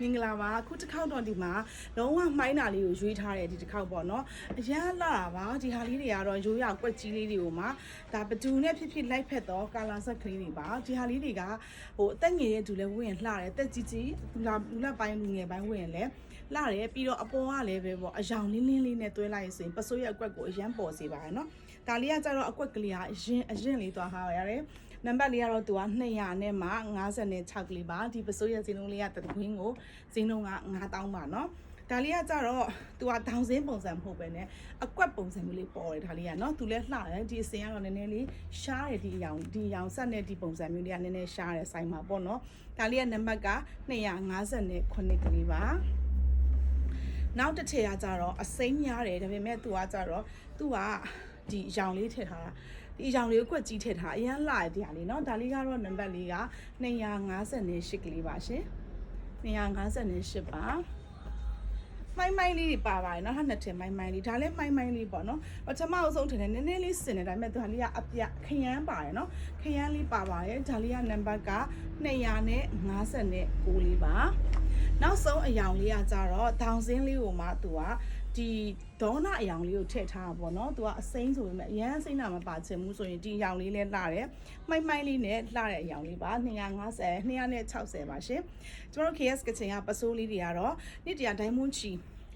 မင်္ဂလာပါအခုတစ်ခေါက်တော့ဒီမှာလုံးဝမှိုင်းတာလေးကိုရွေးထားတယ်ဒီတစ်ခေါက်ပေါ့နော်အရန်လာတာပါဒီဟာလေးတွေကတော့ရိုးရကွက်ကြီးလေးတွေကိုမှဒါဘသူနဲ့ဖြစ်ဖြစ်လိုက်ဖက်တော့ကာလာဆက်ကလေးတွေပါဒီဟာလေးတွေကဟိုအသက်ငယ်တဲ့သူလည်းဝင်ရင်လှတယ်တက်ကြီးကြီးလူလာလူလက်ပိုင်းလူငယ်ပိုင်းဝင်ရင်လည်းလှတယ်ပြီးတော့အပေါ်ကလည်းပဲပေါ့အယောင်လင်းလင်းလေးနဲ့တွဲလိုက်ရင်ဆိုရင်ပစိုးရဲ့အကွက်ကိုအရန်ပေါ်စေပါရနော်ဒါလေးကကြတော့အကွက်ကလေးကအရင်အရင်လေးသွားထားရတယ် နံပါတ်လေးကတော့သူက200နဲ့မှ56ကလေးပါဒီပစိုးရဲ့ဈေးနှုန်းလေးကတကွင်းကိုဈေးနှုန်းက9000ပါနော်ဒါလေးကကြတော့သူကဒေါင်စင်းပုံစံမဟုတ်ပဲねအကွက်ပုံစံမျိုးလေးပေါ်တယ်ဒါလေးကနော်သူလည်းလှတယ်ဒီအစင်ကတော့နည်းနည်းလေးရှားတယ်ဒီအရောင်ဒီအရောင်ဆက်နဲ့ဒီပုံစံမျိုးလေးကနည်းနည်းရှားတယ်ဆိုင်မှာပေါ့နော်ဒါလေးကနံပါတ်က259ကလေးပါနောက်တစ်ထည်ကကြတော့အစိမ်းများတယ်ဒါပေမဲ့သူကကြတော့သူကဒီအရောင်လေးထည့်ထားတာ ဒီအရောင်လေးကိုကွက်ကြီးထည့်ထားအရင်လှရတရားလေးနော်ဒါလေးကတော့နံပါတ်လေးက258ကလေးပါရှင်258ပါမိုင်းမိုင်းလေးပါပါတယ်နော်ဟာနှစ်ထင်မိုင်းမိုင်းလေးဒါလည်းမိုင်းမိုင်းလေးပေါ့နော်ပထမအဆုံးထင်တယ်နည်းနည်းလေးစင်တယ်ဒါပေမဲ့ဒါလေးကအပြခရမ်းပါတယ်နော်ခရမ်းလေးပါပါတယ်ဒါလေးကနံပါတ်က259လေးပါနောက်ဆုံးအယောင်လေးကကြတော့ဒေါင်စင်းလေးကိုမှသူက ဒီဒေါနာအယောင်လေးကိုထည့်ထားတာပေါ့နော်သူကအစိမ့်ဆိုပေမဲ့အရန်အစိမ့်တာမပါချင်ဘူးဆိုရင်ဒီအယောင်လေးလဲလှတယ်မိုက်မိုက်လေးနဲ့လှတဲ့အယောင်လေးပါ250 260ပါရှင်ကျွန်တော်တို့ KS ကချင်ကပစိုးလေးတွေကတော့နေ့တရာဒိုင်း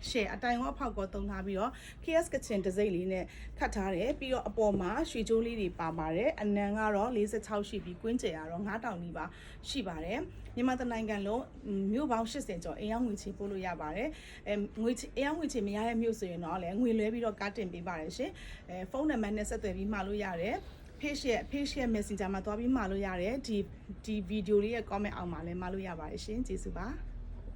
မွန်းချီ share အတိုင်ရောအဖောက်ကောတုံးထားပြီးတော့ KS ကချင်တစိမ့်လေးနဲ့ခတ်ထားတယ်ပြီးတော့အပေါ်မှာရွှေကြိုးလေးတွေပါပါတယ်အနံကတော့46ရှိပြီးကွင်းကျယ်ကတော့9000နီးပါရှိပါတယ်မြန်မာတိုင်းနိုင်ငံလုံးမြို့ပေါင်း80ကျော်အင်အောင်ငွေချေပို့လို့ရပါတယ်အဲငွေချေအင်အောင်ငွေချေမရတဲ့မြို့ဆိုရင်တော့လည်းငွေလွှဲပြီးတော့ကားတင်ပေးပါတယ်ရှင်အဲဖုန်းနံပါတ်နဲ့ဆက်သွယ်ပြီးမှာလို့ရတယ် page ရဲ့ page ရဲ့ messenger မှာတွားပြီးမှာလို့ရတယ်ဒီဒီဗီဒီယိုလေးရဲ့ comment အောက်မှာလည်းမှာလို့ရပါတယ်ရှင်ကျေးဇူးပါ